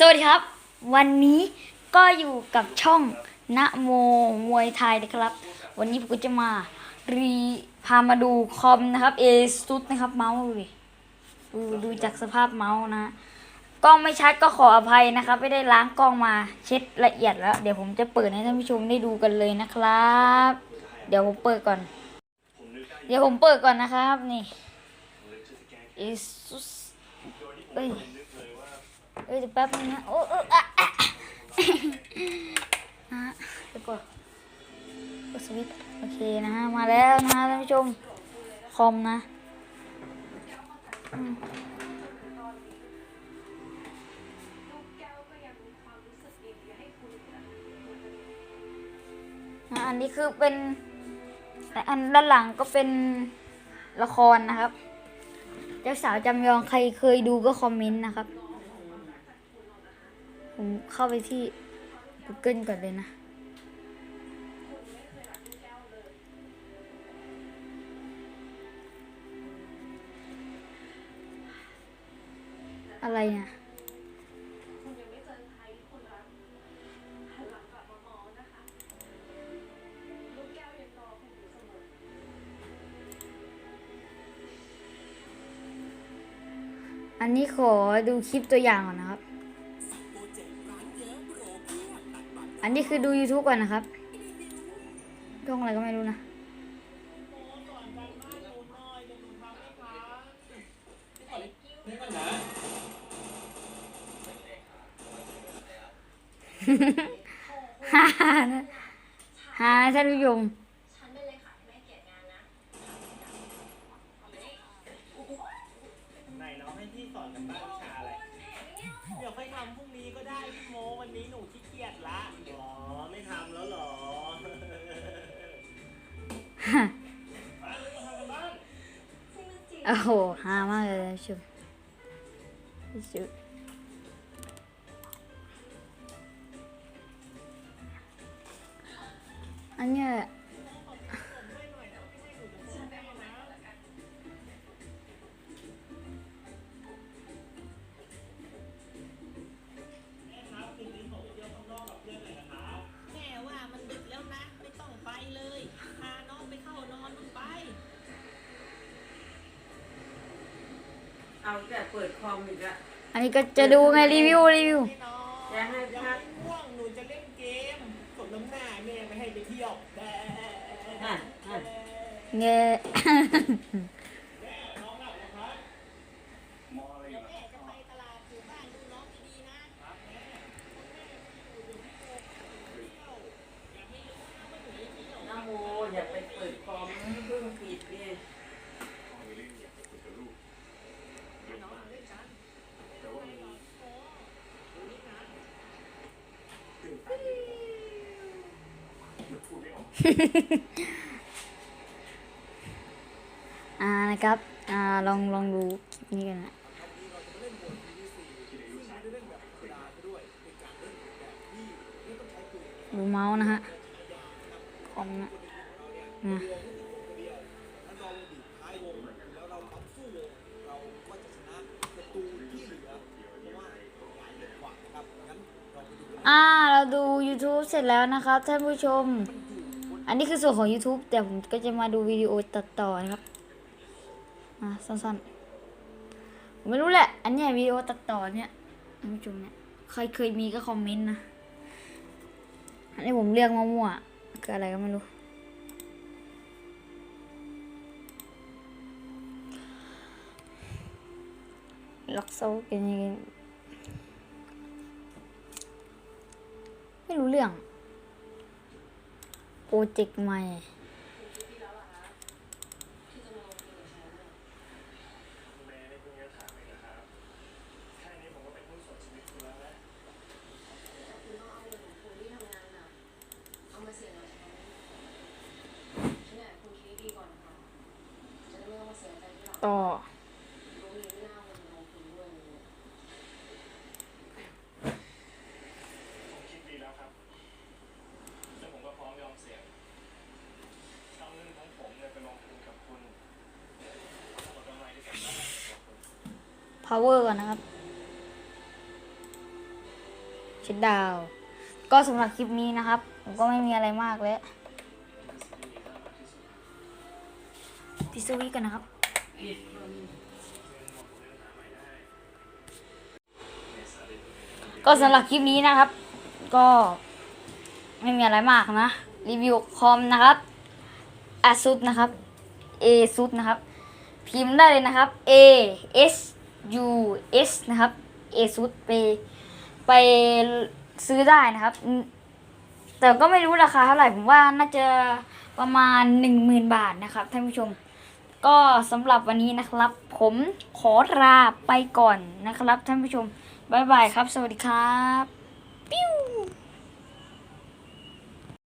สวัสดีครับ วันนี้ก็อยู่กับช่องนะโมมวยไทยนะครับ วันนี้ผมก็จะมารีพามาดูคอมนะครับเอซุดนะครับเมาส์ดูดิดูดูจากสภาพเมาส์นะกล้องไม่ชัดก็ขออภัยนะครับ ไม่ได้ล้างกล้องมาเช็ดละเอียดแล้ว เดี๋ยวผมจะเปิดให้ท่านผู้ชมได้ดูกันเลยนะครับ เดี๋ยวผมเปิดก่อน เดี๋ยวผมเปิดก่อนนะครับนี่เอซุสเอ้ย เอ้ยเดี๋ยวแป๊บนึงนะโอ้เอออะอะอะเดี๋ยวกดกดสวิตช์โอเคนะฮะมาแล้วนะฮะท่านผู้ชมคอมนะอืมอะอันนี้คือเป็นแต่อันด้านหลังก็เป็นละครนะครับ เจ้าสาวจำยองใครเคยดูก็คอมเมนต์นะครับ ผมเข้าไปที่ Google ก่อนเลยนะ อะไรเนี่ย อันนี้ขอดูคลิปตัวอย่างก่อนนะครับ นนี้คือดู YouTube ก่อนนะครับช่องอะไรก็ไม่รู้นะฮ่าฮ่าฮ่าฮ่านะท่านผู้ชม ทำพรุ่งนี้ก็ได้พี่โมวันนี้หนูขี้เกียจละอ๋อไม่ทำแล้วเหรอโอ้โหฮามากเลยท่านผู้ชมที่สุดอันเนี้ย เอาแต่เปิดคอมอีกละอันนี้ก็จะดูไงรีวิวรีวิวไม่นอนอย่าให้ยังพัไม่กง่วงหนูจะเล่นเกมกดน้ำหน้าแม่ไม่ให้ไปเที่ยวแอะอะเงี้ยม่จะไปตลาดอยู่บ้านดูน้องดีๆนะนะโมอย่าไปเปิดคอมเพิ่งปิดเนี่ย อ่านะครับ อ่าลองลองดูคลิปนี้กันนะดูเมาส์นะฮะคอมนะนะ ดู YouTube เสร็จแล้วนะครับท่านผู้ชม อันนี้คือส่วนของ YouTube แต่ผมก็จะมาดูวิดีโอตัดต่อนะครับอ่าสั้นๆผมไม่รู้แหละ อันเนี้ยวิดีโอตัดต่อเนี่ยท่านผู้ชมเนี่ยใครเคยมีก็คอมเมนต์นะอันนี้ผมเรียกมั่วๆคืออะไรก็ไม่รู้ล็อกโซ่เป็น รู้เรื่อง โปรเจกต์ใหม่ ต่อ คิดดีแล้วครับ แล้วผมก็พร้อมยอมเสี่ยงเอาเงินของผมเนี่ยไปลงทุนกับคุณผลกำไรที่ผมได้จากคุณ power ก่อนนะครับผช็ดดาว ก็สำหรับคลิปนี้นะครับ ผมก็ไม่มีอะไรมากแล้วพิสวีกันนะครับ ก็สำหรับคลิปนี้นะครับ ก็ไม่มีอะไรมากนะ รีวิวคอมนะครับ ASUS นะครับ ASUS นะครับ พิมพ์ได้เลยนะครับ A S U S นะครับ ASUS ไปไปซื้อได้นะครับ แต่ก็ไม่รู้ราคาเท่าไหร่ ผมว่าน่าจะประมาณ 10,000 บาทนะครับท่านผู้ชม ก็สำหรับวันนี้นะครับ ผมขอลาไปก่อนนะครับท่านผู้ชม บ๊ายบายครับ สวัสดีครับ ปิ้ว